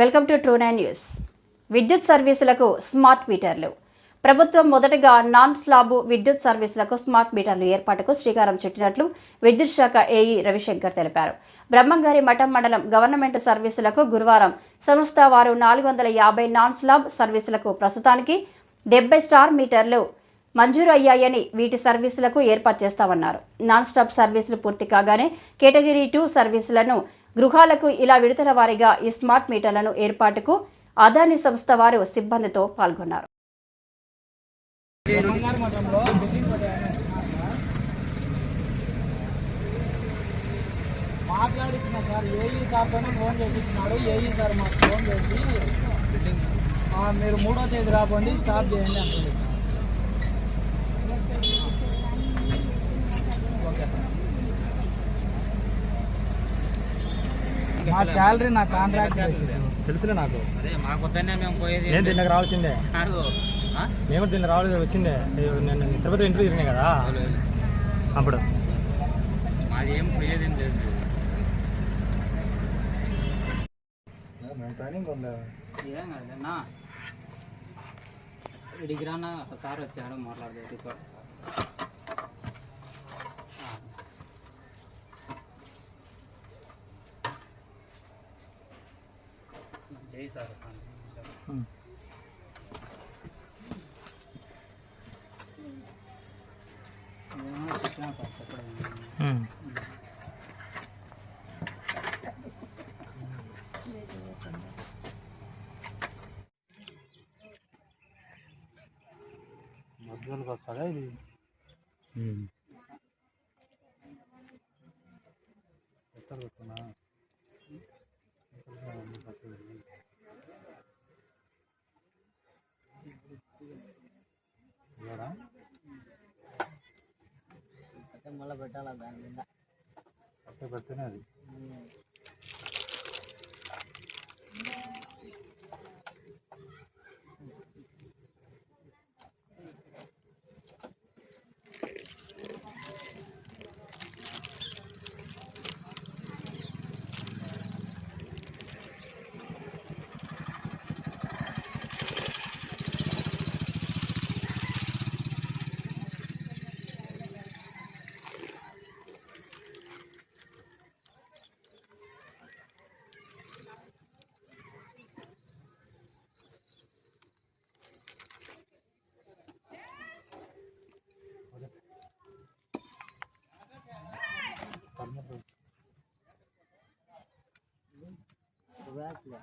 Welcome to true nine news. విద్యుత్ సర్వీసులకు smart మీటర్లు. ప్రభుత్వం మొదటగా నాన్ స్లాబు విద్యుత్ సర్వీసులకు స్మార్ట్ మీటర్లు ఏర్పాటుకు శ్రీకారం చుట్టినట్లు విద్యుత్ శాఖ ఏఈ రవిశంకర్ తెలిపారు. బ్రహ్మంగారి మఠం మండలం గవర్నమెంట్ సర్వీసులకు గురువారం సంస్థ వారు నాలుగు వందల యాభై నాన్ స్లాబ్ సర్వీసులకు ప్రస్తుతానికి డెబ్బై స్టార్ మీటర్లు మంజూరు అయ్యాయని వీటి సర్వీసులకు ఏర్పాటు చేస్తామన్నారు. నాన్ స్టాప్ సర్వీసులు పూర్తి కాగానే కేటగిరీ టూ సర్వీసులను గృహాలకు ఇలా విడతల వారీగా ఈ స్మార్ట్ మీటర్లను ఏర్పాటుకు అదాని సంస్థ వారు సిబ్బందితో పాల్గొన్నారు. మాట్లాడించిన సార్ ఏఈ సార్తోనే ఫోన్ ఏఈ సార్ మాకు ఫోన్ చేసి మీరు మూడో తేదీ రాబోండి స్టాప్ చేయండి అంటుంది మా శాలరీ నా కాంట్రాక్ట్ బేసిస్. తెలుసులే నాకు అదే మాకు వద్దనే మేము పోయేది నేను దీనికి రావాల్సిందే కాదు ఆ? నేను కూడా దీనికి రావాలి వచ్చిందే అయ్యో, నేను తిరుపతి ఇంటర్వ్యూ తిరిగినాయి కదా అప్పుడు మాది ఏం పోయేది ఏం లేదు ఏం కాదు అన్నా ఇడికి రానా సార్ వచ్చాడు మాట్లాడదు రిపోర్ట్ エイサーの感じでしょ、うん。うん。మళ్ళీ పెట్టాలా దాని మీద పట్టే Gracias.